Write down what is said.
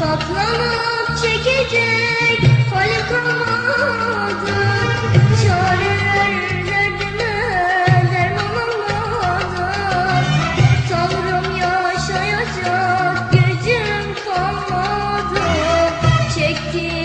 Toplanıp çekecek hal kalmadı Çareler derdime derman olmadı Tanrım yaşayacak gücüm kalmadı. Çektiğim